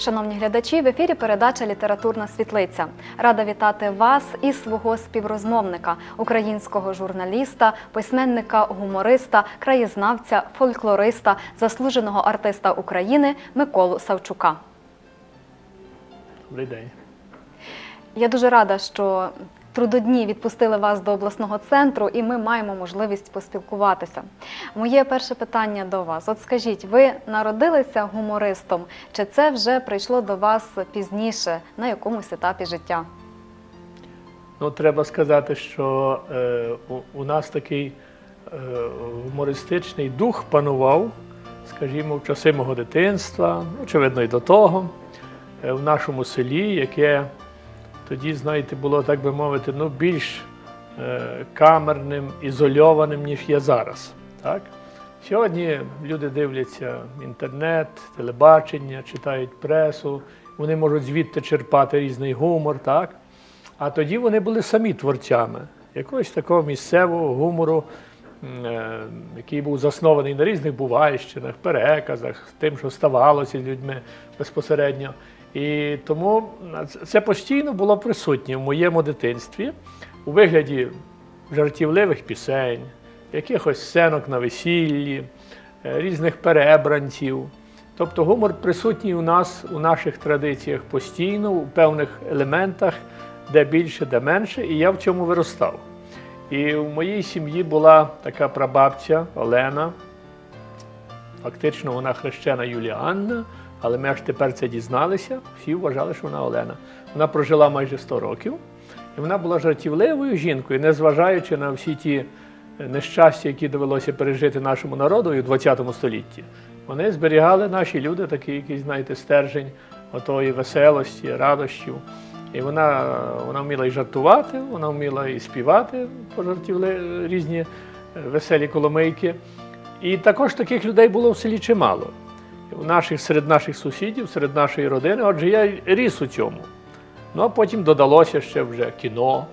Шановні глядачі, в ефірі передача Літературна світлиця. Рада вітати вас і свого співрозмовника, українського журналіста, письменника, гумориста, краєзнавця, фольклориста, заслуженого артиста України Миколу Савчука. Добрий день. Я дуже рада, що трудодні відпустили вас до обласного центру, і ми маємо можливість поспілкуватися. Моє перше питання до вас: от скажіть, ви народилися гумористом, чи це вже прийшло до вас пізніше на якомусь етапі життя? Ну, треба сказати, що е, у, у нас такий е, гумористичний дух панував, скажімо, в часи мого дитинства, очевидно, і до того, е, в нашому селі, яке тоді, знаєте, було, так би мовити, ну, більш е, камерним, ізольованим, ніж є зараз. Так? Сьогодні люди дивляться інтернет, телебачення, читають пресу, вони можуть звідти черпати різний гумор. так? А тоді вони були самі творцями якогось такого місцевого гумору, е, який був заснований на різних бувальщинах, переказах, тим, що ставалося з людьми безпосередньо. І тому це- це постійно було присутнє в моєму дитинстві у вигляді жартівливих пісень, якихось сценок на весіллі, е, різних перебранців. Тобто гумор присутній у нас у наших традиціях постійно, у певних елементах, де більше, де менше, і я в цьому виростав. І в моїй сім'ї була така прабабця Олена. Фактично вона хрещена Юлія Анна, але ми аж тепер це дізналися. Всі вважали, що вона Олена. Вона прожила майже 100 років, і вона була жартівливою жінкою, незважаючи на всі ті нещастя, які довелося пережити нашому народу у ХХ столітті. Вони зберігали наші люди такий якийсь, знаєте, стержень отої веселості, радощів. І вона, вона вміла і жартувати, вона вміла і співати пожартівли різні е, веселі коломийки. І також таких людей було в селі чимало. Наших, серед наших сусідів, серед нашої родини. Отже, я ріс у цьому. Ну а потім додалося ще вже кіно,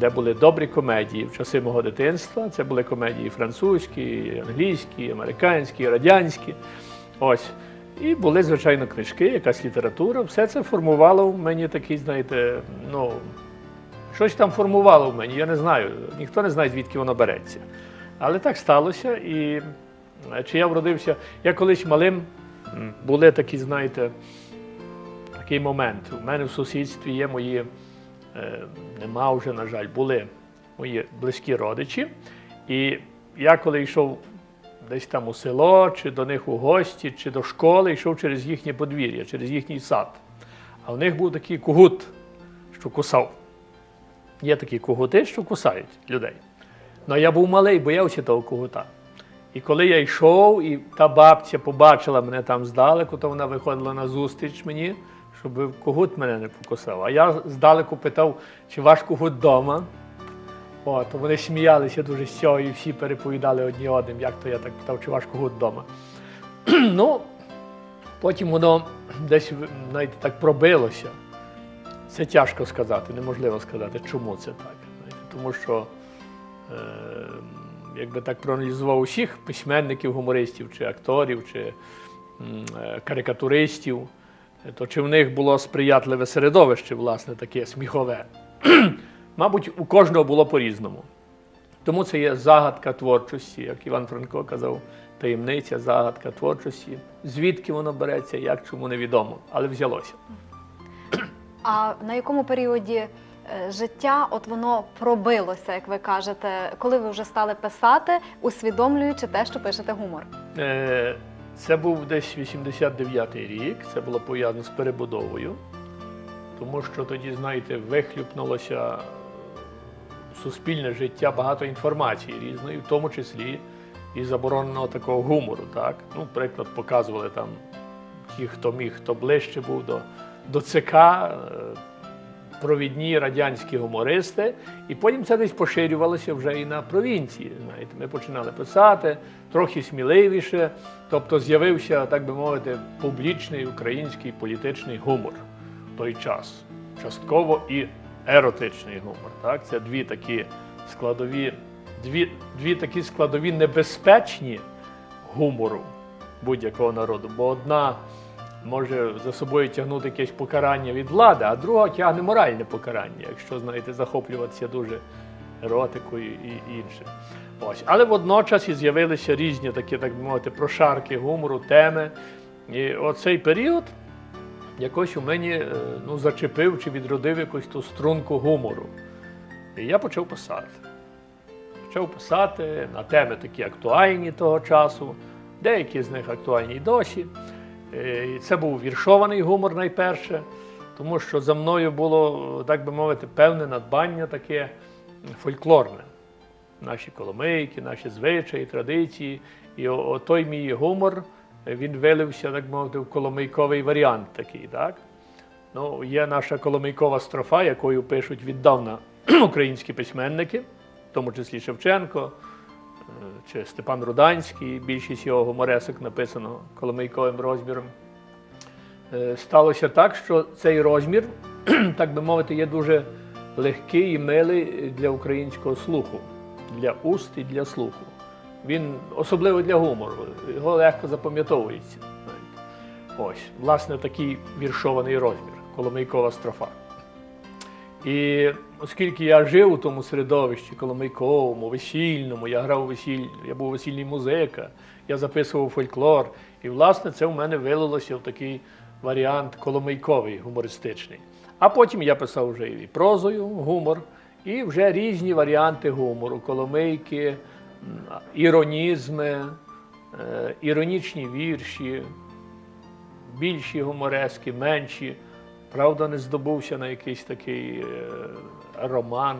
де були добрі комедії в часи мого дитинства. Це були комедії французькі, англійські, американські, радянські. Ось. І були, звичайно, книжки, якась література. Все це формувало в мені такий, знаєте, ну, щось там формувало в мені. Я не знаю. Ніхто не знає, звідки воно береться. Але так сталося. І чи я вродився, я колись малим були такі, знаєте, такий момент. У мене в сусідстві є мої, е, нема вже, на жаль, були мої близькі родичі. І я коли йшов десь там у село, чи до них у гості, чи до школи, йшов через їхнє подвір'я, через їхній сад. А в них був такий кугут, що кусав. Є такі кугути, що кусають людей. Ну, я був малий, боявся того кугута. І коли я йшов, і та бабця побачила мене там здалеку, то вона виходила на зустріч мені, щоб кугут мене не покусав. А я здалеку питав, чи ваш кугут вдома. От, вони сміялися дуже з цього, і всі переповідали одні одним, як то я так питав, чи ваш кугут вдома. ну, потім воно десь знаєте, так пробилося. Це тяжко сказати, неможливо сказати, чому це так. Тому що, е, якби так проаналізував усіх письменників, гумористів, чи акторів, чи е, карикатуристів, то чи в них було сприятливе середовище, власне, таке сміхове? Мабуть, у кожного було по-різному. Тому це є загадка творчості, як Іван Франко казав, таємниця, загадка творчості. Звідки воно береться, як чому невідомо, але взялося. А на якому періоді життя от воно пробилося, як ви кажете, коли ви вже стали писати, усвідомлюючи те, що пишете гумор? Е, Це був десь 89-й рік, це було пов'язано з перебудовою, тому що тоді, знаєте, вихлюпнулося суспільне життя багато інформації різної, в тому числі і забороненого такого гумору. Так? Ну, приклад, показували там ті, хто міг, хто ближче був до, до ЦК, е, провідні радянські гумористи, і потім це десь поширювалося вже і на провінції. Знаєте, ми починали писати трохи сміливіше, тобто з'явився, так би мовити, публічний український політичний гумор в той час. Частково і еротичний гумор. Так? Це дві такі складові, дві, дві такі складові небезпечні гумору будь-якого народу. Бо одна може за собою тягнути якесь покарання від влади, а друга тягне моральне покарання, якщо знаєте, захоплюватися дуже еротикою і інше. Ось. Але водночас і з'явилися різні такі, так би мовити, прошарки гумору, теми. І оцей період якось у мені е, ну, зачепив чи відродив якусь ту струнку гумору. І я почав писати. Почав писати на теми такі актуальні того часу, деякі з них актуальні й досі. Е, це був віршований гумор найперше, тому що за мною було, так би мовити, певне надбання таке фольклорне. Наші коломийки, наші звичаї, традиції. І той мій гумор е, він вилився, так мовити, в коломийковий варіант такий. Так? Ну, є наша коломийкова строфа, якою пишуть віддавна українські письменники, в тому числі Шевченко чи Степан Руданський, більшість його гуморесок написано коломийковим розміром. Е, Сталося так, що цей розмір, так би мовити, є дуже легкий і милий для українського слуху, для уст і для слуху. Він особливо для гумору, його легко запам'ятовується. Ось, власне, такий віршований розмір, коломийкова строфа. І оскільки я жив у тому середовищі коломийковому, весільному, я грав у весіль, я був весільний музика, я записував фольклор. І, власне, це в мене вилилося в такий варіант коломийковий, гумористичний. А потім я писав вже і прозою гумор, і вже різні варіанти гумору, коломийки, іронізми, е, іронічні вірші, більші гуморески, менші. Правда, не здобувся на якийсь такий е, роман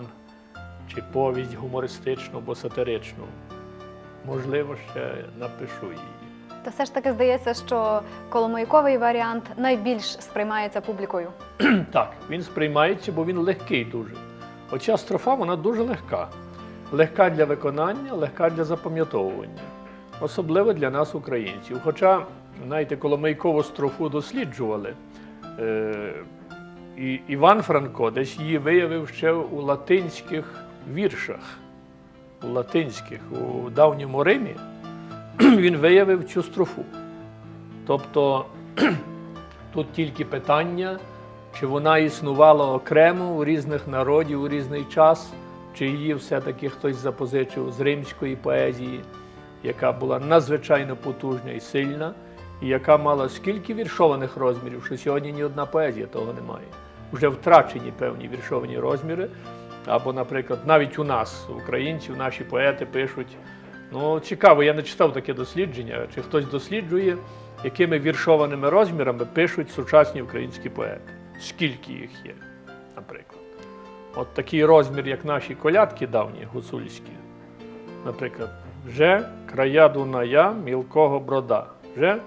чи повість гумористичну або сатиричну. Можливо, ще напишу її. То все ж таки здається, що коломийковий варіант найбільш сприймається публікою. Так, він сприймається, бо він легкий дуже. Оця строфа вона дуже легка. Легка для виконання, легка для запам'ятовування. Особливо для нас, українців. Хоча, знаєте, коломийкову строфу досліджували. Е, і Іван Франко десь її виявив ще у латинських віршах. У латинських, у давньому Римі він виявив цю строфу. Тобто тут тільки питання, чи вона існувала окремо у різних народів у різний час, чи її все-таки хтось запозичив з римської поезії, яка була надзвичайно потужна і сильна, яка мала скільки віршованих розмірів, що сьогодні ні одна поезія того немає. Вже втрачені певні віршовані розміри. Або, наприклад, навіть у нас, українців, наші поети пишуть. Ну, цікаво, я не читав таке дослідження, чи хтось досліджує, якими віршованими розмірами пишуть сучасні українські поети. Скільки їх є, наприклад. От такий розмір, як наші колядки давні, гуцульські. Наприклад, вже края Дуная мілкого брода. Вже?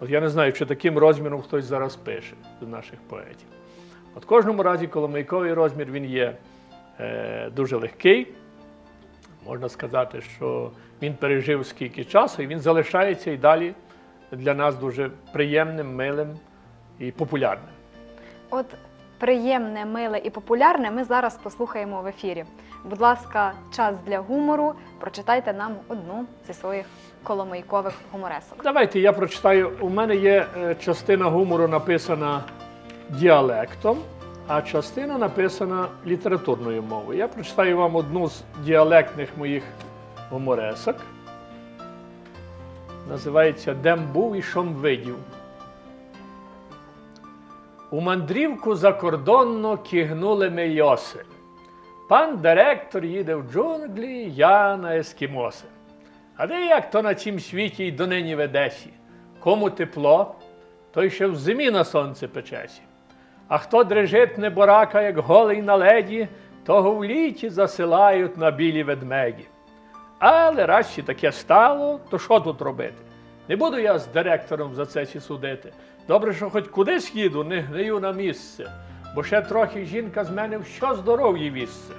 От я не знаю, чи таким розміром хтось зараз пише з наших поетів. От в кожному разі коломийковий розмір він є е, дуже легкий. Можна сказати, що він пережив скільки часу, і він залишається і далі для нас дуже приємним, милим і популярним. От приємне, миле і популярне ми зараз послухаємо в ефірі. Будь ласка, час для гумору. Прочитайте нам одну зі своїх коломийкових гуморесок. Давайте я прочитаю. У мене є е, частина гумору написана діалектом, а частина написана літературною мовою. Я прочитаю вам одну з діалектних моїх гуморесок. Називається Дем був і шом видів. У мандрівку закордонно кігнули ми. Пан директор їде в джунглі, я на ескімоси. А де як то на цім світі й донині ведесі? Кому тепло, той ще в зимі на сонце печесі. А хто дрижить неборака, як голий на леді, того в літі засилають на білі ведмеді. Але раз ще таке стало, то що тут робити? Не буду я з директором за це сі судити. Добре, що хоч кудись їду, не гнию на місце, бо ще трохи жінка з мене в що здоров'ї вісце.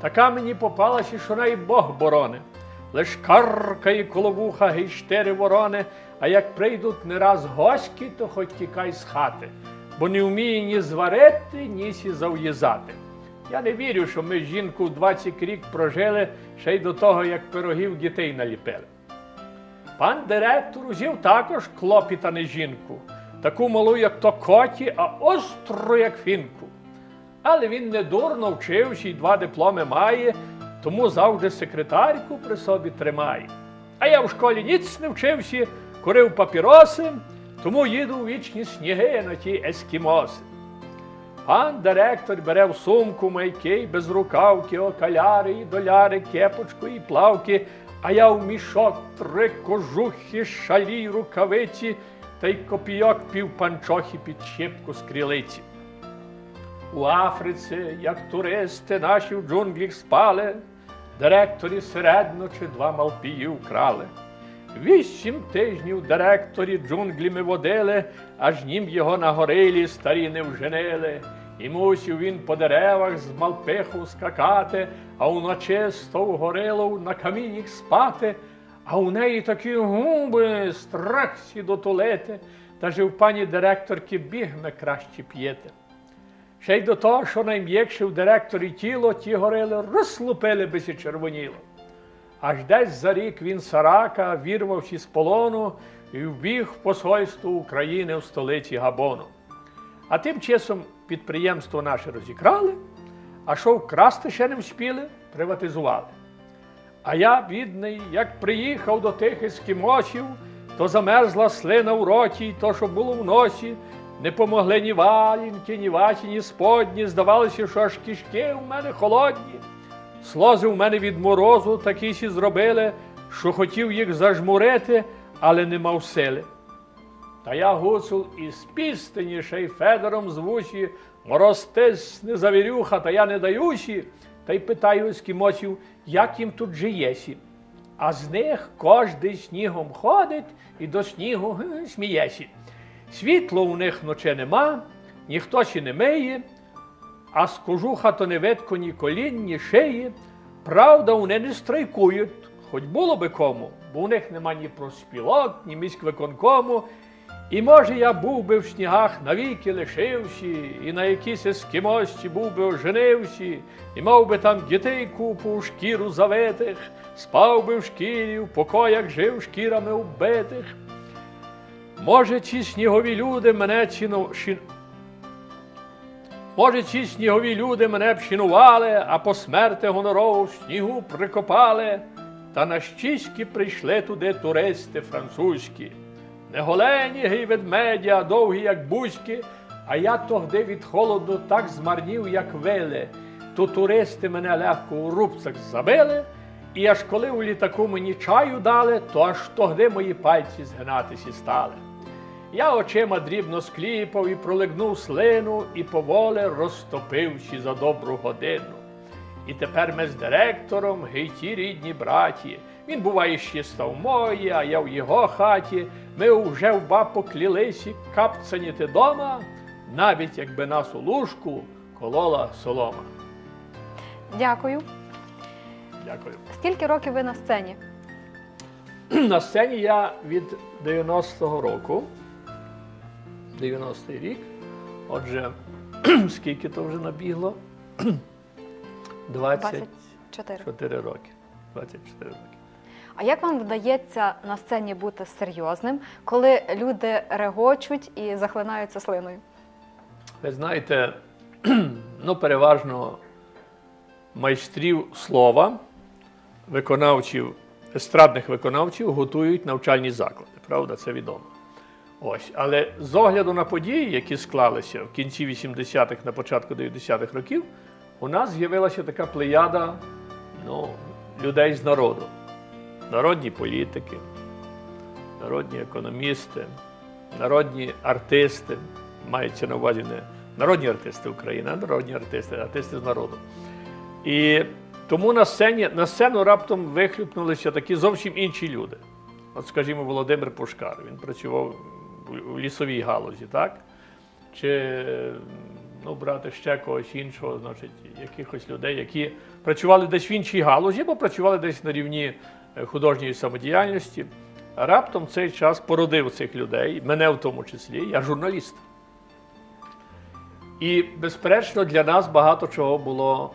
Така мені попалася, що най Бог борони. Лиш каркає коло вуха гей ворони, а як прийдуть не раз гості, то хоч тікай з хати, бо не вміє ні зварити, ні сі зав'язати. Я не вірю, що ми жінку 20 рік прожили, ще й до того, як пирогів дітей наліпили. Пан директор узяв також клопіта не жінку, таку малу, як то коті, а остру, як фінку. Але він недурно вчився і два дипломи має, тому завжди секретарку при собі тримає. А я в школі ніц не вчився, курив папіроси, тому їду у вічні сніги на ті ескімоси. Пан директор бере в сумку майки, безрукавки, окаляри, і доляри, кепочку і плавки, а я в мішок три кожухи, шалі, рукавиці та й копійок півпанчохи під щепку з. У Африці, як туристи наші в джунглях спали, директорі середно чи два малпії вкрали. Вісім тижнів директорі джунглями водили, аж нім його на горилі старі не вженили. І мусів він по деревах з малпиху скакати, а уночі стов горилов на каміннях спати, а у неї такі губи, страх сі дотулити, та же в пані директорки бігме краще п'єте. Ще й до того, що найм'якше в директорі тіло, ті горили розлупили би сі червоніло. Аж десь за рік він сарака, вірвавши з полону, і вбіг в посольство України в столиці Габону. А тим часом підприємство наше розікрали, а що вкрасти ще не вспіли, приватизували. А я, бідний, як приїхав до тих ескімосів, то замерзла слина в роті, то, що було в носі, не помогли ні валінки, ні ваті, ні сподні. Здавалося, що аж кишки у мене холодні. Слози у мене від морозу такі сі зробили, що хотів їх зажмурити, але не мав сили. Та я гуцул із пістині, ще й Федором звучі, мороз тисне завірюха, та я не даюсі, та й питаю ескімосів, як їм тут жиєсі. А з них кожний снігом ходить і до снігу смієсі. Світло у них ноче нема, ніхто ще не миє, а з кожуха то не видко ні колін, ні шиї. Правда, вони не страйкують, хоч було би кому, бо у них нема ні проспілок, ні міськвиконкому. І може я був би в снігах навіки лишився, і на якійсь ескімості був би оженився, і мав би там дітей купу у шкіру завитих, спав би в шкірі, в покоях жив шкірами вбитих. Може, ці снігові люди мене ціну... ші- Може, ці снігові люди мене б шанували, а по смерти гонорово в снігу прикопали. Та на щіськи прийшли туди туристи французькі. Не голені й ведмеді, а довгі, як бузьки, а я тогди від холоду так змарнів, як вили. То туристи мене легко у рубцях забили, і аж коли у літаку мені чаю дали, то аж тогди мої пальці згинатися стали. Я очима дрібно скліпав і пролегнув слину, і поволі розтопивши за добру годину. І тепер ми з директором гейті рідні браті. Він буває ще став мої, а я в його хаті. Ми вже в бабу клілися капцаніти дома, навіть якби нас у лужку колола солома. Дякую. Дякую. Скільки років ви на сцені? На сцені я від 90-го року, 90-й рік. Отже, скільки то вже набігло? 24 24. роки. 24 роки. А як вам вдається на сцені бути серйозним, коли люди регочуть і захлинаються слиною? Ви знаєте, ну, переважно майстрів слова, виконавців, естрадних виконавців готують навчальні заклади. Правда, це відомо. Ось. Але з огляду на події, які склалися в кінці 80-х, на початку 90-х років, у нас з'явилася така плеяда ну, людей з народу. Народні політики, народні економісти, народні артисти, мається на увазі не народні артисти України, а народні артисти, артисти з народу. І тому на сцені, на сцену раптом вихлюпнулися такі зовсім інші люди. От, скажімо, Володимир Пушкар, він працював у лісовій галузі, так? Чи ну, брати ще когось іншого, значить, якихось людей, які працювали десь в іншій галузі, або працювали десь на рівні е, художньої самодіяльності. Раптом цей час породив цих людей, мене в тому числі, я журналіст. І, безперечно, для нас багато чого було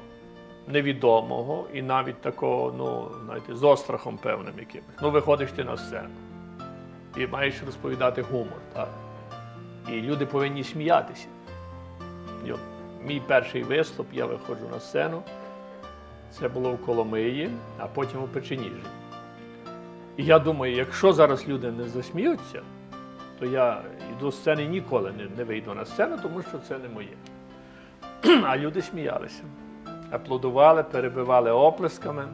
невідомого і навіть такого, ну, знаєте, з острахом певним якимось. Ну, виходиш ти на сцену і маєш розповідати гумор. Так? І люди повинні сміятися. От мій перший виступ, я виходжу на сцену. Це було в Коломиї, а потім у Печеніжі. І я думаю, якщо зараз люди не засміються, то я йду сцени ніколи не, не вийду на сцену, тому що це не моє. А люди сміялися, аплодували, перебивали оплесками.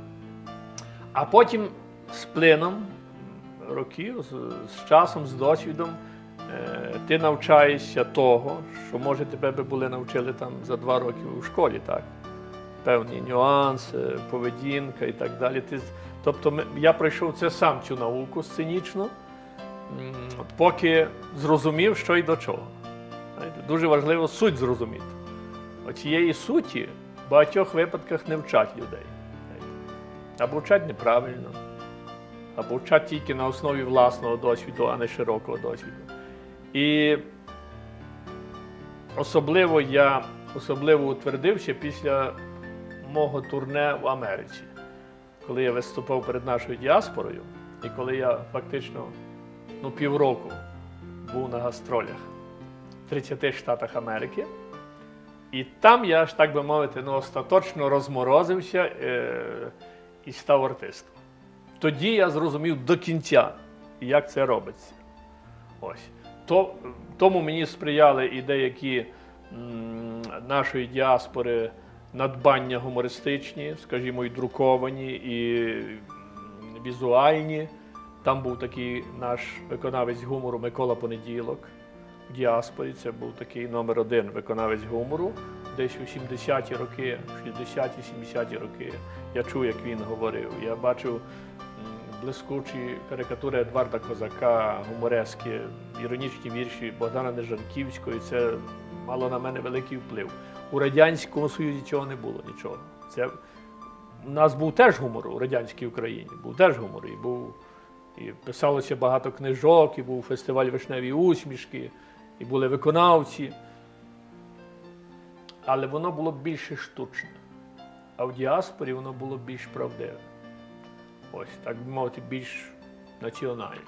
А потім з плином років, з, з часом, з досвідом, е, ти навчаєшся того, що може тебе би були навчили там за два роки у школі, так? Певні нюанси, поведінка і так далі. Ти, тобто я пройшов це сам цю науку сценічну, м, поки зрозумів, що і до чого. Дуже важливо суть зрозуміти. Оцієї суті в багатьох випадках не вчать людей. Або вчать неправильно, або вчать тільки на основі власного досвіду, а не широкого досвіду. І особливо я особливо утвердився після мого турне в Америці, коли я виступав перед нашою діаспорою, і коли я фактично ну, півроку був на гастролях в 30 штатах Америки. І там я ж так би мовити, ну, остаточно розморозився е- і став артистом. Тоді я зрозумів до кінця, як це робиться. Ось. То, тому мені сприяли і деякі м, нашої діаспори надбання гумористичні, скажімо, і друковані, і візуальні. Там був такий наш виконавець гумору Микола Понеділок в діаспорі. Це був такий номер один виконавець гумору. Десь у 70-ті роки, 60-ті, 70-ті роки. Я чув, як він говорив. Я бачив блискучі карикатури Едварда Козака, гуморески, іронічні вірші Богдана Нежанківського. І це мало на мене великий вплив. У Радянському Союзі цього не було нічого. Це у нас був теж гумор у радянській Україні. Був теж гумор. І був і писалося багато книжок, і був фестиваль вишневі усмішки, і були виконавці. Але воно було більше штучне. А в діаспорі воно було більш правдиве. Ось, так би мовити, більш національне.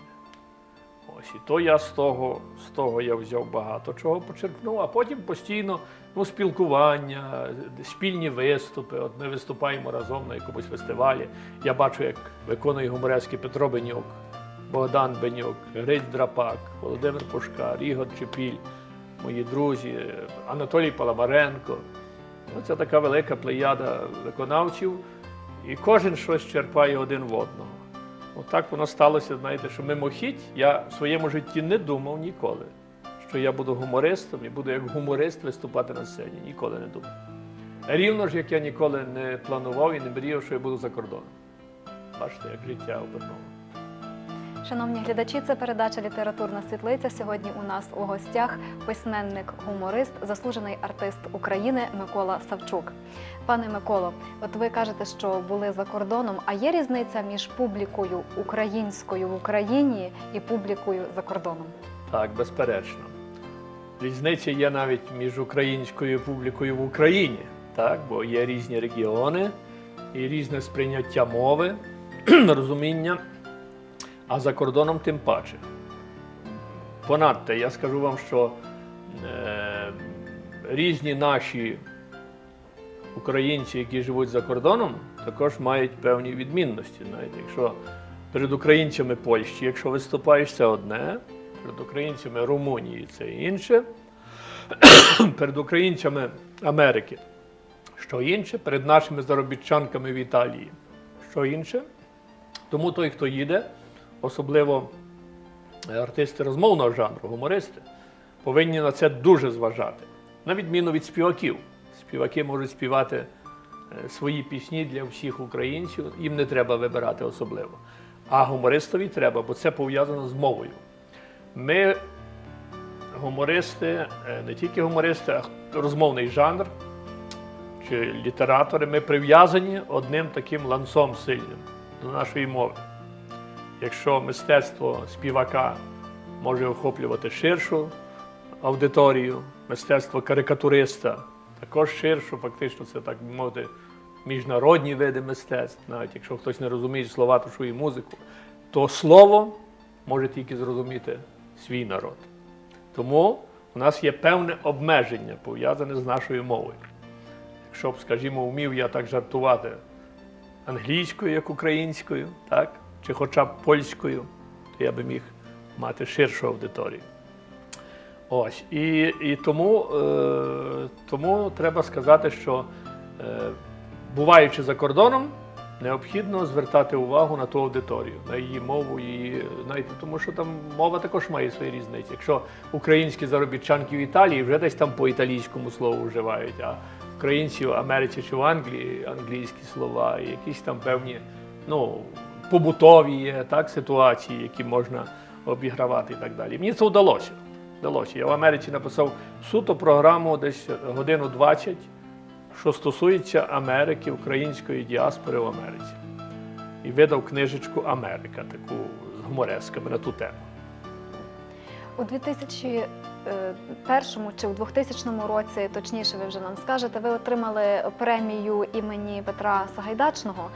Ось, і то я з того, з того я взяв багато чого почерпнув, а потім постійно ну, спілкування, спільні виступи. От ми виступаємо разом на якомусь фестивалі. Я бачу, як виконує гуморески Петро Бенюк, Богдан Бенюк, Гриць Драпак, Володимир Пушкар, Ігор Чепіль, мої друзі, Анатолій Паламаренко. Ну, така велика плеяда виконавців, і кожен щось черпає один в одного. Отак воно сталося, знаєте, що мимохідь я в своєму житті не думав ніколи, що я буду гумористом і буду як гуморист виступати на сцені. Ніколи не думав. Рівно ж, як я ніколи не планував і не мріяв, що я буду за кордоном. Бачите, як життя обернуло. Шановні глядачі, це передача Літературна світлиця. Сьогодні у нас у гостях письменник, гуморист, заслужений артист України Микола Савчук. Пане Миколо, от ви кажете, що були за кордоном. А є різниця між публікою українською в Україні і публікою за кордоном? Так, безперечно. Різниця є навіть між українською публікою в Україні, так, бо є різні регіони і різне сприйняття мови, розуміння, а за кордоном тим паче. Понадто, я скажу вам, що е, різні наші українці, які живуть за кордоном, також мають певні відмінності. Навіть якщо перед українцями Польщі, якщо виступаєш, це одне, перед українцями Румунії це інше, перед українцями Америки що інше, перед нашими заробітчанками в Італії що інше. Тому той, хто їде, особливо е, артисти розмовного жанру, гумористи, повинні на це дуже зважати. На відміну від співаків. Співаки можуть співати е, свої пісні для всіх українців, їм не треба вибирати особливо. А гумористові треба, бо це пов'язано з мовою. Ми, гумористи, е, не тільки гумористи, а розмовний жанр чи літератори, ми прив'язані одним таким ланцом сильним до нашої мови. Якщо мистецтво співака може охоплювати ширшу аудиторію, мистецтво карикатуриста також ширшу, фактично це так би мовити, міжнародні види мистецтв, навіть якщо хтось не розуміє слова, то що і музику, то слово може тільки зрозуміти свій народ. Тому у нас є певне обмеження, пов'язане з нашою мовою. Якщо б, скажімо, вмів я так жартувати англійською, як українською, так? Чи хоча б польською, то я би міг мати ширшу аудиторію. Ось. І, і тому, е, тому треба сказати, що е, буваючи за кордоном, необхідно звертати увагу на ту аудиторію, на її мову, її, знаєте, тому що там мова також має свої різниці. Якщо українські заробітчанки в Італії вже десь там по італійському слову вживають, а українці в Америці чи в Англії англійські слова, якісь там певні ну, побутові є так, ситуації, які можна обігравати і так далі. Мені це вдалося. вдалося. Я в Америці написав суто програму десь годину 20, що стосується Америки, української діаспори в Америці. І видав книжечку Америка, таку з гуморесками на ту тему. У 2001 чи у 2000 році, точніше, ви вже нам скажете, ви отримали премію імені Петра Сагайдачного.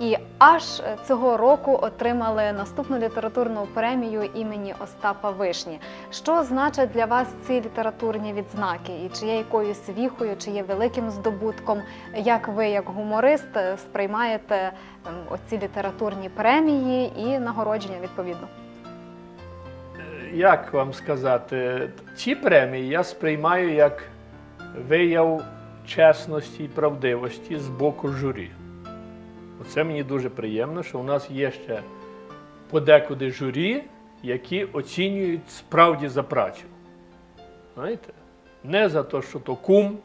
І аж цього року отримали наступну літературну премію імені Остапа Вишні. Що значать для вас ці літературні відзнаки? І чи є якоюсь віхою, чи є великим здобутком? Як ви, як гуморист, сприймаєте ем, оці літературні премії і нагородження відповідно? Як вам сказати, ці премії я сприймаю як вияв чесності і правдивості з боку журі. Оце мені дуже приємно, що у нас є ще подекуди журі, які оцінюють справді за працю. Знаєте? Не за те, що то кум,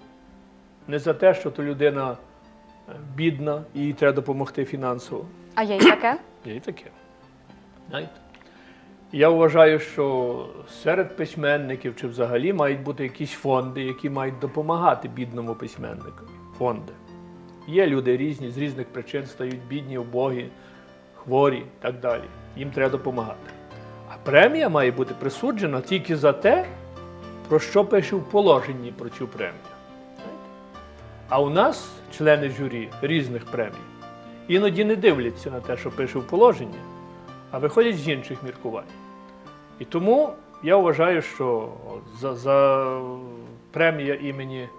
не за те, що то людина е, бідна і їй треба допомогти фінансово. А є й таке? Є і таке. Знаєте? Я вважаю, що серед письменників чи взагалі мають бути якісь фонди, які мають допомагати бідному письменнику. Фонди. Є люди різні, з різних причин стають бідні, убогі, хворі і так далі. Їм треба допомагати. А премія має бути присуджена тільки за те, про що пише в положенні про цю премію. А у нас члени журі різних премій іноді не дивляться на те, що пише в положенні, а виходять з інших міркувань. І тому я вважаю, що за, за премія імені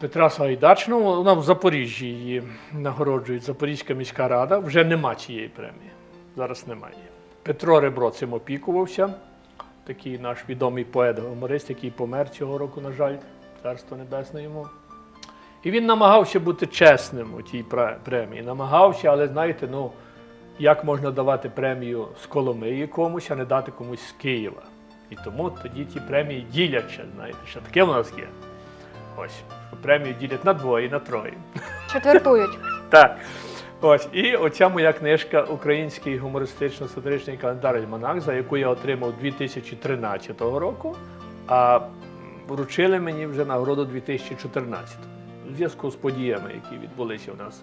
Петра Сагайдачного, вона в Запоріжжі її нагороджують Запорізька міська рада, вже нема цієї премії. Зараз немає. Петро Ребро цим опікувався, такий наш відомий поет-гуморист, який помер цього року, на жаль, царство небесне йому. І він намагався бути чесним у тій премії. Намагався, але знаєте, ну як можна давати премію з Коломиї комусь, а не дати комусь з Києва. І тому тоді ті премії діляться, знаєте, що таке в нас є. Ось, премію ділять на двоє, на троє. Четвертують. Так. Ось, і оця моя книжка Український гумористично-сатиричний календар Альманах, за яку я отримав 2013 року, а вручили мені вже нагороду 2014 у зв'язку з подіями, які відбулися у нас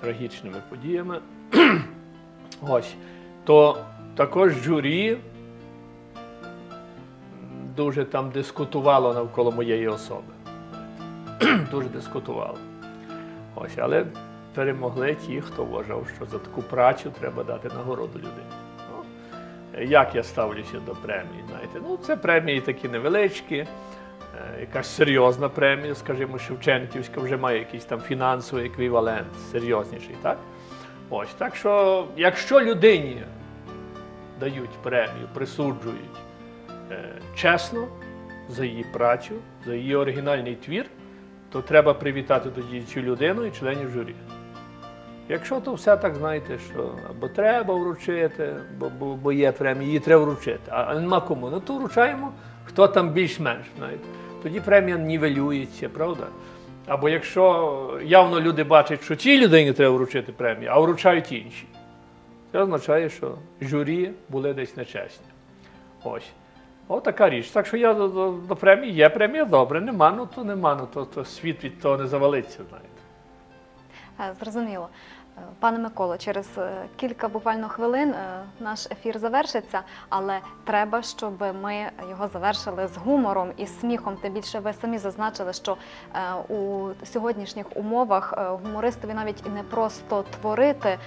трагічними подіями. Ось. То також журі дуже там дискутувало навколо моєї особи. дуже дискутувало. Ось, але перемогли ті, хто вважав, що за таку працю треба дати нагороду людині. Ну, як я ставлюся до премії? Знаєте, ну це премії такі невеличкі, е, якась серйозна премія, скажімо, Шевченківська вже має якийсь там фінансовий еквівалент, серйозніший, так? Ось, так що, якщо людині дають премію, присуджують е, чесно за її працю, за її оригінальний твір, то треба привітати тоді цю людину і членів журі. Якщо то все так, знаєте, що або треба вручити, бо, бо, бо є премія, її треба вручити, а, нема кому. Ну то вручаємо, хто там більш-менш. знаєте. Тоді премія нівелюється, правда? Або якщо явно люди бачать, що цій людині треба вручити премію, а вручають інші. Це означає, що журі були десь нечесні. Ось. Отака річ. Так що я до, до, до премії є премія, добре, нема, ну то нема, ну то, то світ від того не завалиться, знаєте. Е, Зрозуміло. Пане Миколо, через е, кілька буквально хвилин е, наш ефір завершиться, але треба, щоб ми його завершили з гумором і сміхом. Тим більше ви самі зазначили, що е, у сьогоднішніх умовах е, гумористові навіть і не просто творити, е,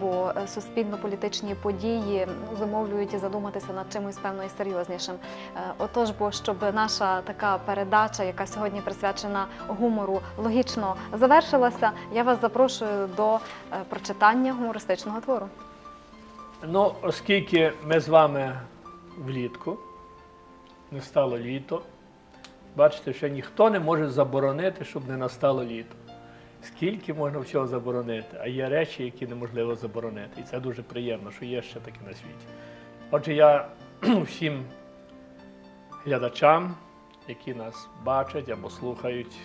бо е, суспільно-політичні події зумовлюють і задуматися над чимось певно і серйознішим. Е, Отож, бо щоб наша така передача, яка сьогодні присвячена гумору, логічно завершилася, я вас запрошую до е, прочитання гумористичного твору. Ну, оскільки ми з вами влітку, не стало літо, бачите, що ніхто не може заборонити, щоб не настало літо. Скільки можна всього заборонити, а є речі, які неможливо заборонити. І це дуже приємно, що є ще таке на світі. Отже, я всім глядачам, які нас бачать або слухають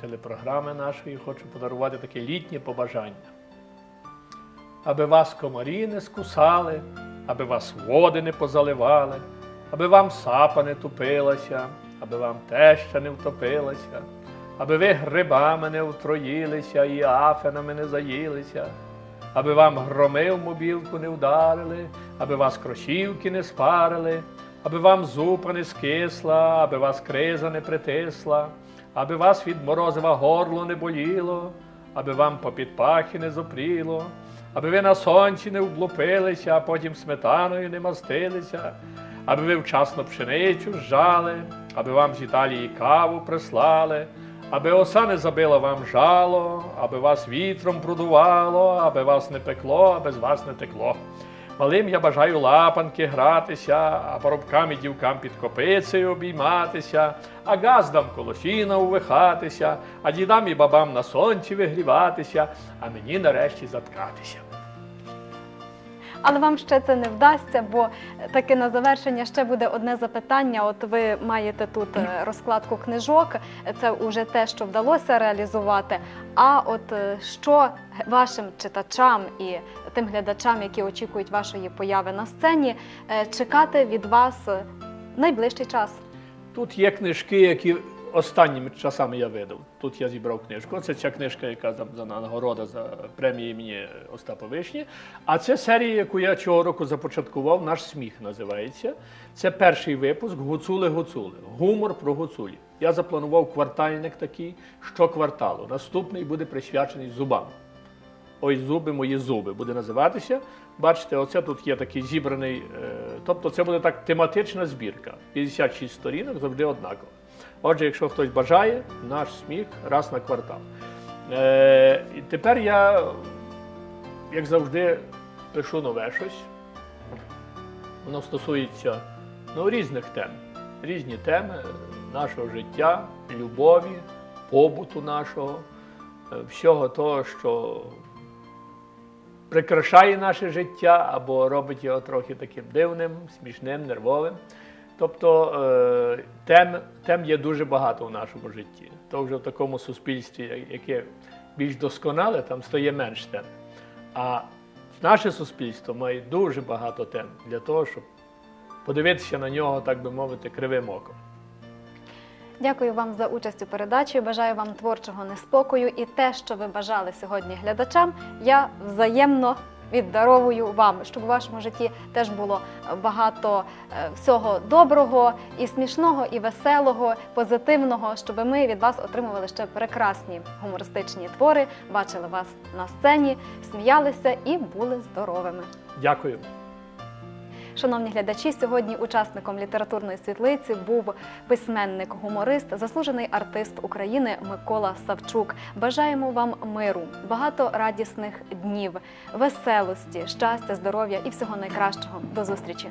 телепрограми нашої, хочу подарувати таке літнє побажання аби вас комарі не скусали, аби вас води не позаливали, аби вам сапа не тупилася, аби вам теща не втопилася, аби ви грибами не втроїлися і афенами не заїлися, аби вам громи в мобілку не вдарили, аби вас кросівки не спарили, аби вам зупа не скисла, аби вас криза не притисла, аби вас від морозива горло не боліло, аби вам попід пахи не зопріло, аби ви на сонці не вблупилися, а потім сметаною не мастилися, аби ви вчасно пшеницю зжали, аби вам з Італії каву прислали, аби оса не забила вам жало, аби вас вітром продувало, аби вас не пекло, а без вас не текло. Малим я бажаю лапанки гратися, а парубкам і дівкам під копицею обійматися, а газдам колосіна увихатися, а дідам і бабам на сонці вигріватися, а мені нарешті заткатися. Але вам ще це не вдасться, бо таки на завершення ще буде одне запитання. От ви маєте тут е, розкладку книжок, це вже те, що вдалося реалізувати. А от е, що вашим читачам і тим глядачам, які очікують вашої появи на сцені, е, чекати від вас найближчий час? Тут є книжки, які останніми часами я видав. Тут я зібрав книжку. Це ця книжка, яка за, за нагорода за премії імені Остапа Вишні. А це серія, яку я цього року започаткував, наш сміх називається. Це перший випуск Гуцули-Гуцули. Гумор про гуцулі. Я запланував квартальник такий щокварталу. Наступний буде присвячений зубам. Ой, зуби, мої зуби буде називатися. Бачите, оце тут є такий зібраний. е, тобто це буде так тематична збірка. 56 сторінок завжди однаково. Отже, якщо хтось бажає, наш сміх раз на квартал. Е, тепер я, як завжди, пишу нове щось. Воно стосується ну, різних тем. Різні теми нашого життя, любові, побуту нашого, е, всього того, що прикрашає наше життя або робить його трохи таким дивним, смішним, нервовим. Тобто е, тем, тем є дуже багато в нашому житті. То вже в такому суспільстві, яке більш досконале, там стає менш тем. А наше суспільство має дуже багато тем для того, щоб подивитися на нього, так би мовити, кривим оком. Дякую вам за участь у передачі. Бажаю вам творчого неспокою і те, що ви бажали сьогодні глядачам, я взаємно віддаровую вам, щоб у вашому житті теж було багато е, всього доброго і смішного, і веселого, позитивного, щоб ми від вас отримували ще прекрасні гумористичні твори, бачили вас на сцені, сміялися і були здоровими. Дякую. Шановні глядачі, сьогодні учасником літературної світлиці був письменник-гуморист, заслужений артист України Микола Савчук. Бажаємо вам миру, багато радісних днів, веселості, щастя, здоров'я і всього найкращого. До зустрічі!